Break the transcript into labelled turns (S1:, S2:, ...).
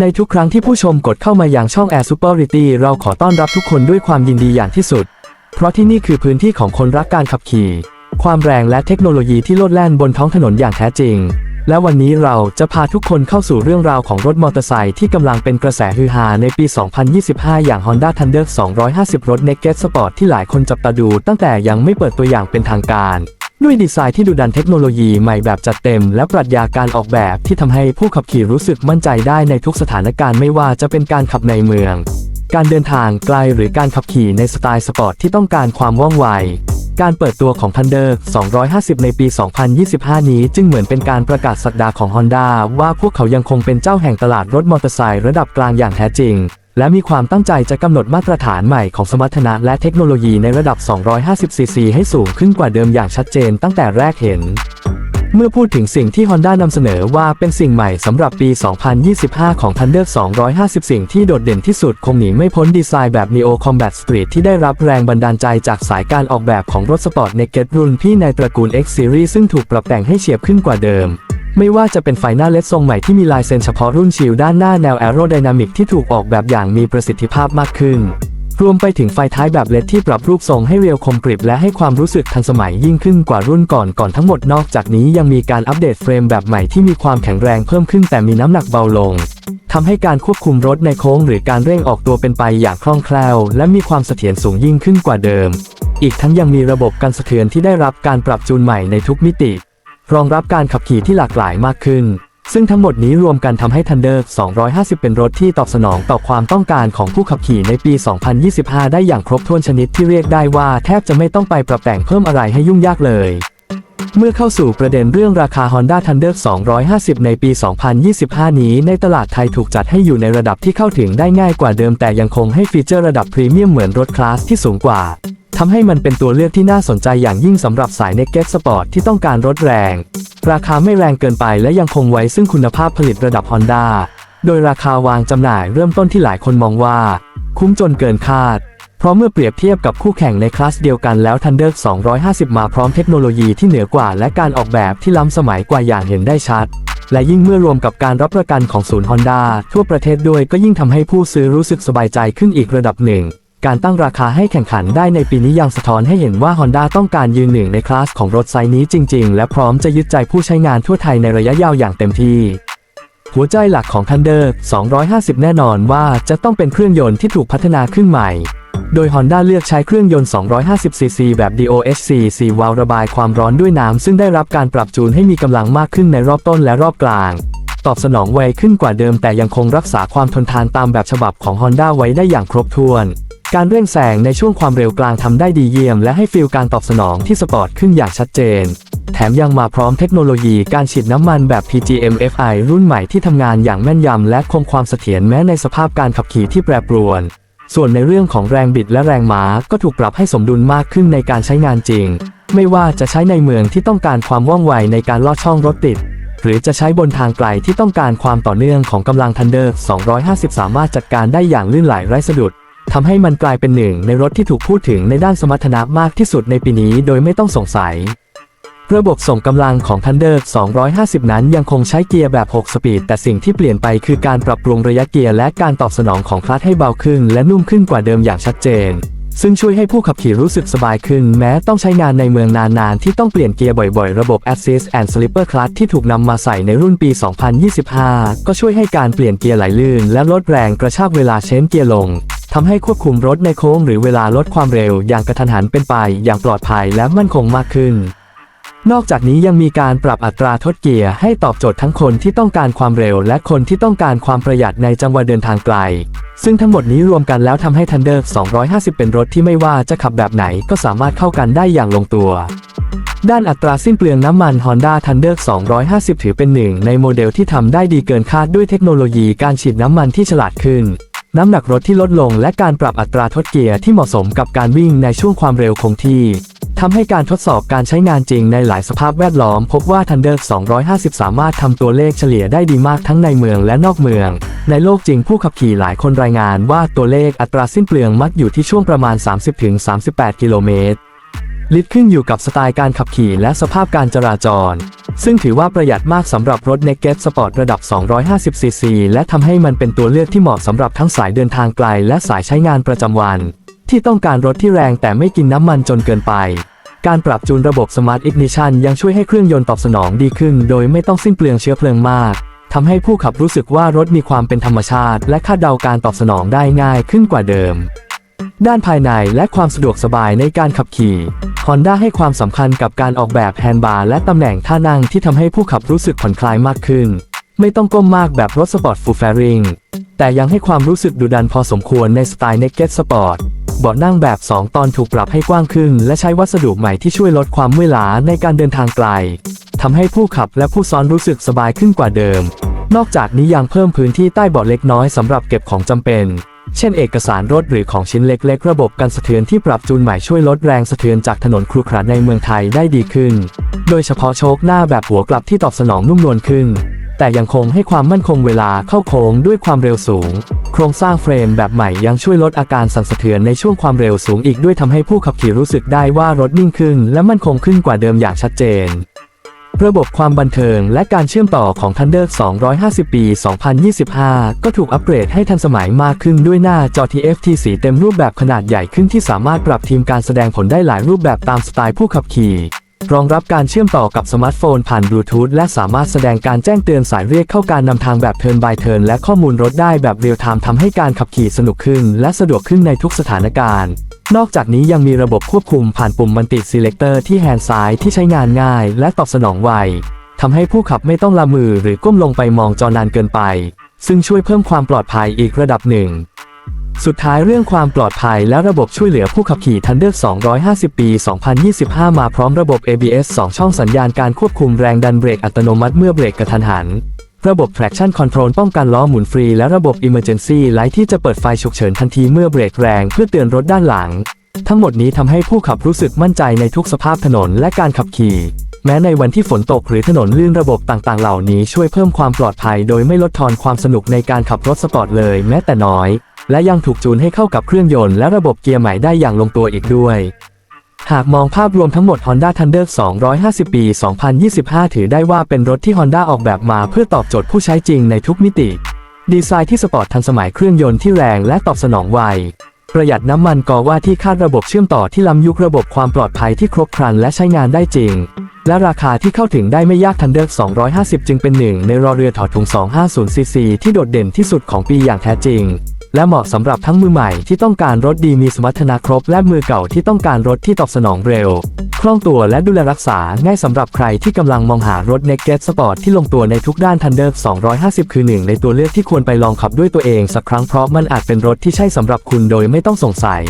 S1: ในทุกครั้งที่ผู้ชมกดเข้ามาอย่างช่อง Air Superiority เราขอต้อนรับทุกคนด้วยความยินดีอย่างที่สุด เพราะที่นี่คือพื้นที่ของคนรักการขับขี่ ความแรงและเทคโนโลยีที่โลดแล่นบนท้องถนนอย่างแท้จริง และวันนี้เราจะพาทุกคนเข้าสู่เรื่องราวของรถมอเตอร์ไซค์ที่กำลังเป็นกระแสฮือฮาในปี 2025 อย่าง Honda Thunder 250 รถ Naked Sport ที่หลายคนจับตาดูตั้งแต่ยังไม่เปิดตัวอย่างเป็นทางการ ด้วยดีไซน์ที่ดุดันเทคโนโลยีใหม่แบบจัดเต็ม และปรัชญาการออกแบบที่ทำให้ผู้ขับขี่รู้สึกมั่นใจได้ในทุกสถานการณ์ไม่ว่าจะเป็นการขับในเมือง การเดินทางไกลหรือการขับขี่ในสไตล์สปอร์ตที่ต้องการความว่องไว การเปิดตัวของ Thunder 250 ในปี 2025 นี้จึงเหมือนเป็นการประกาศสักดาของ Honda ว่าพวกเขายังคงเป็นเจ้าแห่งตลาดรถมอเตอร์ไซค์ระดับกลางอย่างแท้จริง และมีความตั้งใจจะกำหนดมาตรฐานใหม่ของสมรรถนะและเทคโนโลยีในระดับ 250cc ให้สูงขึ้นกว่าเดิมอย่างชัดเจนตั้งแต่แรกเห็น เมื่อพูดถึงสิ่งที่ Honda นำเสนอว่าเป็นสิ่งใหม่สำหรับปี 2025 ของ Thunder 250 สิ่งที่โดดเด่นที่สุดคงหนีไม่พ้นดีไซน์แบบ Neo Combat Street ที่ได้รับแรงบันดาลใจจากสายการออกแบบของรถสปอร์ต Naked รุ่นพี่ในตระกูล X Series ซึ่งถูกปรับแต่งให้เฉียบขึ้นกว่าเดิม ไม่ว่าจะเป็นไฟหน้าเลดทรงใหม่ที่มีลายเซ็นเฉพาะรุ่นชิลด้านหน้าแนวแอโรไดนามิกที่ถูกออกแบบอย่างมีประสิทธิภาพมากขึ้น รวมไปถึงไฟท้ายแบบเลดที่ปรับรูปทรงให้เรียวคมกริบและให้ความรู้สึกทันสมัยยิ่งขึ้นกว่ารุ่นก่อนก่อนทั้งหมดนอกจากนี้ยังมีการอัปเดตเฟรมแบบใหม่ที่มีความแข็งแรงเพิ่มขึ้นแต่มีน้ำหนักเบาลงทำให้การควบคุมรถในโค้งหรือการเร่งออกตัวเป็นไปอย่างคล่องแคล่ว และมีความเสถียรสูงยิ่งขึ้นกว่าเดิม อีกทั้งยังมีระบบการสะเทือนที่ได้รับการปรับจูนใหม่ในทุกมิติ รองรับการขับขี่ที่หลากหลายมากขึ้น ซึ่งทั้งหมดนี้รวมกันทำให้ Thunder 250 เป็นรถที่ตอบสนองต่อความต้องการของผู้ขับขี่ในปี 2025 ได้อย่างครบถ้วนชนิดที่เรียกได้ว่าแทบจะไม่ต้องไปปรับแต่งเพิ่มอะไรให้ยุ่งยากเลยเมื่อเข้าสู่ประเด็นเรื่องราคา Honda Thunder 250 ในปี 2025 นี้ ในตลาดไทยถูกจัดให้อยู่ในระดับที่เข้าถึงได้ง่ายกว่าเดิมแต่ยังคงให้ฟีเจอร์ระดับพรีเมียมเหมือนรถคลาสที่สูงกว่า ทำให้มันเป็นตัวเลือกที่น่าสนใจอย่างยิ่งสำหรับสาย Naked Sport ที่ต้องการรถแรง ราคาไม่แรงเกินไปและยังคงไว้ซึ่งคุณภาพผลิตระดับ Honda โดยราคาวางจำหน่ายเริ่มต้นที่หลายคนมองว่า คุ้มจนเกินคาด เพราะเมื่อเปรียบเทียบกับคู่แข่งในคลาสเดียวกันแล้ว Thunder 250 มาพร้อมเทคโนโลยีที่เหนือกว่า และการออกแบบที่ล้ำสมัยกว่าอย่างเห็นได้ชัด และยิ่งเมื่อรวมกับการรับประกันของศูนย์ Honda ทั่วประเทศด้วยก็ยิ่งทำให้ผู้ซื้อรู้สึกสบายใจขึ้นอีกระดับหนึ่ง การตั้งราคาให้แข่งขันได้ในปีนี้ยังสะท้อนให้เห็นว่า Honda ต้องการยืนหนึ่งในคลาสของรถไซส์นี้จริง ๆ และพร้อมจะยึดใจผู้ใช้งานทั่วไทยในระยะยาวอย่างเต็มที่ หัวใจหลักของ Thunder 250 แน่นอนว่าจะต้องเป็นเครื่องยนต์ที่ถูกพัฒนาขึ้นใหม่ โดย Honda เลือกใช้เครื่องยนต์ 250cc แบบ DOHC 4วาล์วระบายความร้อนด้วยน้ำซึ่งได้รับการปรับจูนให้มีกำลังมากขึ้นในรอบต้นและรอบกลางตอบสนองไวขึ้นกว่าเดิมแต่ยังคงรักษาความทนทานตามแบบฉบับของ Honda ไว้ได้อย่างครบถ้วน การเร่งแซงในช่วงความเร็วกลางทำได้ดีเยี่ยม และให้ฟีลการตอบสนองที่สปอร์ตขึ้นอย่างชัดเจน แถมยังมาพร้อมเทคโนโลยีการฉีดน้ำมันแบบ PGM-FI รุ่นใหม่ที่ทำงานอย่างแม่นยำและคงความเสถียรแม้ในสภาพการขับขี่ที่แปรปรวน ส่วนในเรื่องของแรงบิดและแรงม้าก็ถูกปรับให้สมดุลมากขึ้นในการใช้งานจริง ไม่ว่าจะใช้ในเมืองที่ต้องการความว่องไวในการลอดช่องรถติดหรือจะใช้บนทางไกลที่ต้องการความต่อเนื่องของกำลัง Thunder 250 สามารถจัดการได้อย่างลื่นไหลไร้สะดุด ทำให้มันกลายเป็นหนึ่งในรถที่ถูกพูดถึงในด้านสมรรถนะมากที่สุดในปีนี้โดยไม่ต้องสงสัย ระบบส่งกำลังของ Thunder 250 นั้นยังคงใช้เกียร์แบบ 6 สปีด แต่สิ่งที่เปลี่ยนไปคือการปรับปรุงระยะเกียร์และการตอบสนองของคลัตช์ให้เบาขึ้น และนุ่มขึ้นกว่าเดิมอย่างชัดเจน ซึ่งช่วยให้ผู้ขับขี่รู้สึกสบายขึ้น แม้ต้องใช้งานในเมืองนานๆ ที่ต้องเปลี่ยนเกียร์บ่อยๆ ระบบ Assist and Slipper Clutch ที่ถูกนำมาใส่ในรุ่นปี 2025 ก็ช่วยให้การเปลี่ยนเกียร์ไหลลื่น และลดแรงกระชากเวลาเชนเกียร์ลง ทำให้ควบคุมรถในโค้งหรือเวลาลดความเร็วอย่างกระทันหันเป็นไปอย่างปลอดภัยและมั่นคงมากขึ้น นอกจากนี้ยังมีการปรับอัตราทดเกียร์ให้ตอบโจทย์ทั้งคนที่ต้องการความเร็ว และคนที่ต้องการความประหยัดในจังหวะเดินทางไกล ซึ่งทั้งหมดนี้รวมกันแล้วทำให้ Thunder 250 เป็นรถที่ไม่ว่าจะขับแบบไหนก็สามารถเข้ากันได้อย่างลงตัวด้านอัตราสิ้นเปลืองน้ำมัน Honda Thunder 250 ถือเป็นหนึ่งในโมเดลที่ทำได้ดีเกินคาดด้วยเทคโนโลยีการฉีดน้ำมันที่ฉลาดขึ้น น้ำหนักรถที่ลดลงและการปรับอัตราทดเกียร์ที่เหมาะสมกับการวิ่งในช่วงความเร็วคงที่ทำให้การทดสอบการใช้งานจริงในหลายสภาพแวดล้อม พบว่า Thunder 250 สามารถทำตัวเลขเฉลี่ยได้ดีมากทั้งในเมืองและนอกเมือง ในโลกจริงผู้ขับขี่หลายคนรายงานว่าตัวเลขอัตราสิ้นเปลืองมักอยู่ที่ช่วงประมาณ 30-38 กิโลเมตร ลิตขึ้นอยู่กับสไตล์การขับขี่และสภาพการจราจร ซึ่งถือว่าประหยัดมากสำหรับรถ Naked Sport ระดับ 250cc และทำให้มันเป็นตัวเลือกที่เหมาะสำหรับทั้งสายเดินทางไกลและสายใช้งานประจำวัน ที่ต้องการรถที่แรงแต่ไม่กินน้ำมันจนเกินไป การปรับจูนระบบ Smart Ignition ยังช่วยให้เครื่องยนต์ตอบสนองดีขึ้น โดยไม่ต้องสิ้นเปลืองเชื้อเพลิงมากทำให้ผู้ขับรู้สึกว่ารถมีความเป็นธรรมชาติ และคาดเดาการตอบสนองได้ง่ายขึ้นกว่าเดิม ด้านภายในและความสะดวกสบายในการขับขี่ Honda ให้ความสำคัญกับการออกแบบแฮนด์บาร์และตำแหน่งท่านั่งที่ทำให้ผู้ขับรู้สึกผ่อนคลายมากขึ้น ไม่ต้องก้มมากแบบรถสปอร์ตฟูลแฟริงแต่ยังให้ความรู้สึกดุดันพอสมควรในสไตล์ Naked Sport เบาะนั่งแบบ 2 ตอนถูกปรับให้กว้างขึ้น และใช้วัสดุใหม่ที่ช่วยลดความเมื่อยล้าในการเดินทางไกลทำให้ผู้ขับและผู้ซ้อนรู้สึกสบายขึ้นกว่าเดิม นอกจากนี้ยังเพิ่มพื้นที่ใต้เบาะเล็กน้อยสำหรับเก็บของจำเป็น เช่นเอกสารรถหรือของชิ้นเล็กๆ ระบบกันสะเทือนที่ปรับจูนใหม่ช่วยลดแรงสะเทือนจากถนนครุขระในเมืองไทยได้ดีขึ้น โดยเฉพาะโชคหน้าแบบหัวกลับที่ตอบสนองนุ่มนวลขึ้น แต่ยังคงให้ความมั่นคงเวลาเข้าโค้งด้วยความเร็วสูง โครงสร้างเฟรมแบบใหม่ยังช่วยลดอาการสั่นสะเทือนในช่วงความเร็วสูงอีกด้วยทำให้ผู้ขับขี่รู้สึกได้ว่ารถนิ่งขึ้น และมั่นคงขึ้นกว่าเดิมอย่างชัดเจน ระบบความบันเทิงและการเชื่อมต่อของ Thunder 250 ปี 2025 ก็ถูกอัปเกรดให้ทันสมัยมากขึ้นด้วยหน้าจอ TFT สีเต็มรูปแบบขนาดใหญ่ขึ้นที่สามารถปรับทีมการแสดงผลได้หลายรูปแบบตามสไตล์ผู้ขับขี่ รองรับการเชื่อมต่อกับสมาร์ทโฟนผ่านบลูทูธและสามารถแสดงการแจ้งเตือนสายเรียกเข้าการนำทางแบบเทิร์นบายเทิร์นและข้อมูลรถได้แบบเรียลไทม์ทำให้การขับขี่สนุกขึ้น และสะดวกขึ้นในทุกสถานการณ์ นอกจากนี้ยังมีระบบควบคุมผ่านปุ่มมันติด Selector ที่แฮนด์ซ้ายที่ใช้งานง่าย และตอบสนองไวทำให้ผู้ขับไม่ต้องละมือหรือก้มลงไปมองจอนานเกินไป ซึ่งช่วยเพิ่มความปลอดภัยอีกระดับหนึ่ง สุดท้ายเรื่องความปลอดภัยและระบบช่วยเหลือผู้ขับขี่ Thunder 250 ปี 2025 มาพร้อมระบบ ABS 2 ช่องสัญญาณการควบคุมแรงดันเบรกอัตโนมัติเมื่อเบรกกระทันหัน ระบบ traction control ป้องกันล้อหมุนฟรี และระบบ emergency light ที่จะเปิดไฟฉุกเฉินทันทีเมื่อเบรกแรงเพื่อเตือนรถด้านหลัง ทั้งหมดนี้ทำให้ผู้ขับรู้สึกมั่นใจในทุกสภาพถนนและการขับขี่ แม้ในวันที่ฝนตกหรือถนนลื่นระบบต่างๆ เหล่านี้ช่วยเพิ่มความปลอดภัย โดยไม่ลดทอนความสนุกในการขับรถสปอร์ตเลยแม้แต่น้อย และยังถูกจูนให้เข้ากับเครื่องยนต์และระบบเกียร์ใหม่ได้อย่างลงตัวอีกด้วย หากมองภาพรวมทั้งหมด Honda Thunder 250 ปี 2025 ถือได้ว่าเป็นรถที่ Honda ออกแบบมาเพื่อตอบโจทย์ผู้ใช้จริงในทุกมิติ ดีไซน์ที่สปอร์ตทันสมัยเครื่องยนต์ที่แรงและตอบสนองไว ประหยัดน้ำมันกอว่าที่คาดระบบเชื่อมต่อที่ล้ำยุคระบบความปลอดภัยที่ครบครันและใช้งานได้จริง และราคาที่เข้าถึงได้ไม่ยาก Thunder 250 จึงเป็นหนึ่งในรอเรือถอดถุง 250cc ที่โดดเด่นที่สุดของปีอย่างแท้จริง และเหมาะสำหรับทั้งมือใหม่ที่ต้องการรถดีมีสมรรถนะครบ และมือเก่าที่ต้องการรถที่ตอบสนองเร็ว คล่องตัวและดูแลรักษาง่ายสำหรับใครที่กำลังมองหารถ Naked Sport ที่ลงตัวในทุกด้าน Thunder 250 คือหนึ่งในตัวเลือกที่ควรไปลองขับด้วยตัวเองสักครั้งเพราะมันอาจเป็นรถที่ใช่สำหรับคุณโดยไม่ต้องสงสัย